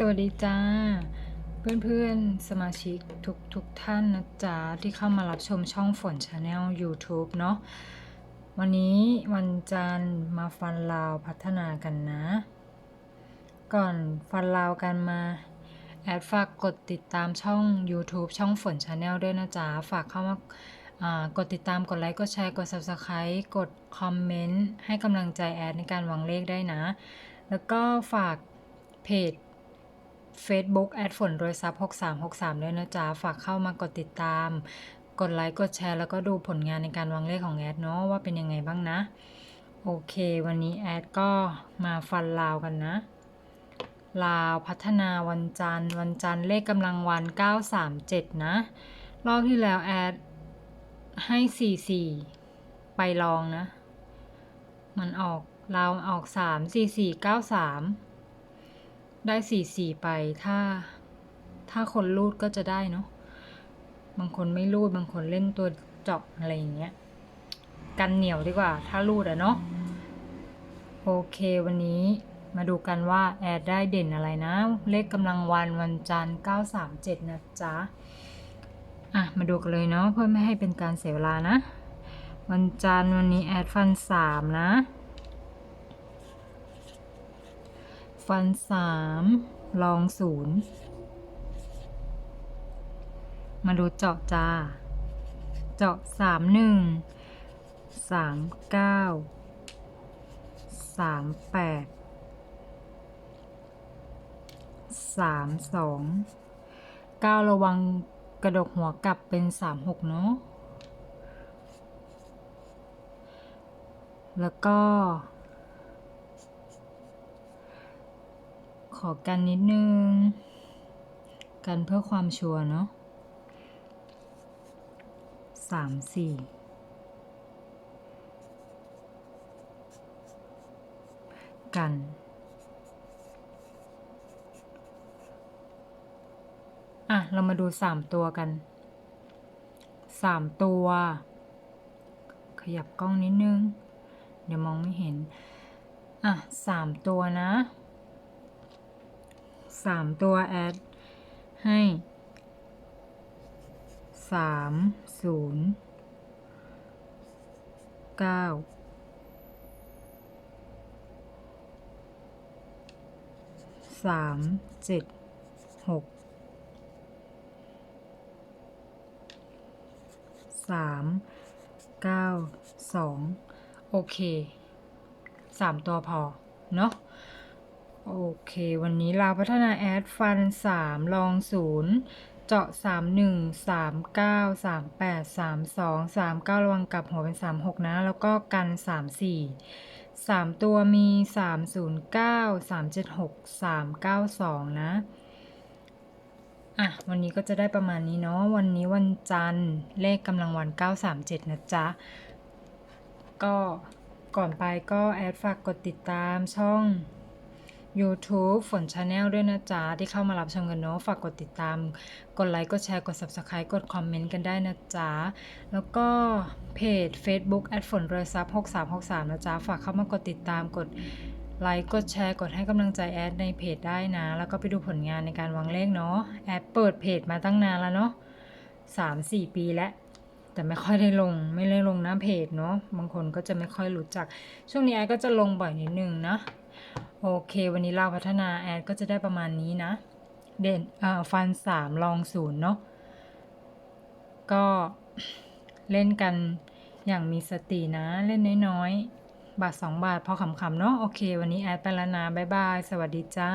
สวัสดีจ้า เพื่อนๆ สมาชิกทุกทุกท่านนะจ๊ะ ที่เข้ามารับชมช่องฝนชาแนล YouTube เนาะวันนี้วันจันทร์มาฟันลาวพัฒนากันนะ ก่อนฟันลาวกันมา แอดฝากกดติดตามช่อง YouTube ช่องฝนชาแนลด้วยนะจ๊ะ ฝากเข้ามาากดติดตามกดไลค์ กดแชร์ กด Subscribe กดคอมเมนต์ให้กำลังใจแอดในการวางเลขได้นะ แล้วก็ฝากเพจ Facebook แอดฝนโดยซับ6363 ด้วยนะจ๊ะ ฝากเข้ามากดติดตาม กดไลค์ กดแชร์ แล้วก็ดูผลงานในการวางเลขของแอดเนาะว่าเป็นยังไงบ้างนะ โอเค วันนี้แอดก็มาฟันลาวกันนะ ลาวพัฒนาวันจันทร์ วันจันทร์เลขกำลังวัน 937 นะ รอบที่แล้วแอดให้ 44 ไปลองนะ มันออกลาวออก 3 44 93 ได้44ไปถ้า ถ้าคนรูดก็จะได้เนาะบางคนไม่รูดบางคนเล่นตัวจาะอะไรอย่างเงี้ย กันเหนียวดีกว่า ถ้ารูดอะเนาะโอเควันนี้มาดูกันว่าแอดได้เด่นอะไรนะ เลขกำลังวันวันจันทร์937 นะจ๊ะ อะ มาดูกันเลยเนาะเพื่อไม่ให้เป็นการเสียเวลานะ วันจันทร์วันนี้แอดฟัน 3 นะ ฟันสามลองศูนย์มาดูเจาะจ้า เจาะสามหนึ่งสามเก้าสามแปดสามสองเก้าระวังกระดกหัวกลับเป็นสามหกเนาะแล้วก็ ขอกันนิดนึง กันเพื่อความชัวร์เนาะสามสี่กัน อะ เรามาดูสามตัวกันสามตัว ขยับกล้องนิดนึง เดี๋ยวมองไม่เห็น อะสามตัวนะ สามตัวแอดให้สามศูนย์เก้าสามเจ็ดหกสามเก้าสองโอเคสามตัวพอ เนาะ โอเค วันนี้เราพัฒนาแอดฟัน 3 ลอง 0 เจาะ 3 1 3 9 3 8 3 2 3 9 ระวังกลับหัวเป็น 3 6 นะ แล้วก็กัน 3 4 3 ตัวมี 3 0 9 3 7 6 3 9 2 นะ อะ วันนี้ก็จะได้ประมาณนี้เนาะ วันนี้วันจันทร์ เลขกำลังวัน 937 นะจ๊ะ ก็ก่อนไปก็แอดฝากกดติดตามช่อง YouTube ฝนชาแนลด้วยนะจ๊ะ ที่เข้ามารับชมกันเนาะฝากกดติดตาม กดไลค์กดแชร์กด Subscribe กดคอมเมนต์กันได้นะจ๊ะ แล้วก็เพจ Facebook แอดฝนเรือซับ6363 นะจ๊ะ ฝากเข้ามากดติดตามกดไลค์ กดแชร์ กดให้กำลังใจแอดในเพจได้นะ แล้วก็ไปดูผลงานในการวางเลขเนาะ แอดเปิดเพจมาตั้งนานแล้วเนาะ3-4ปีแล้ว แต่ไม่ค่อยได้ลง ไม่ได้ลงหน้าเพจเนาะ บางคนก็จะไม่ค่อยรู้จัก ช่วงนี้แอดก็จะลงบ่อยนิดนึงนะ โอเค วันนี้เราพัฒนาแอดก็จะได้ประมาณนี้นะ เด่นอ่าฟันสามลองศูนย์เนาะก็เล่นกันอย่างมีสตินะ เล่นน้อยๆ บาทสองบาทพอขำๆเนาะโอเค วันนี้แอดไปแล้วนะ บ๊ายบาย สวัสดีจ้า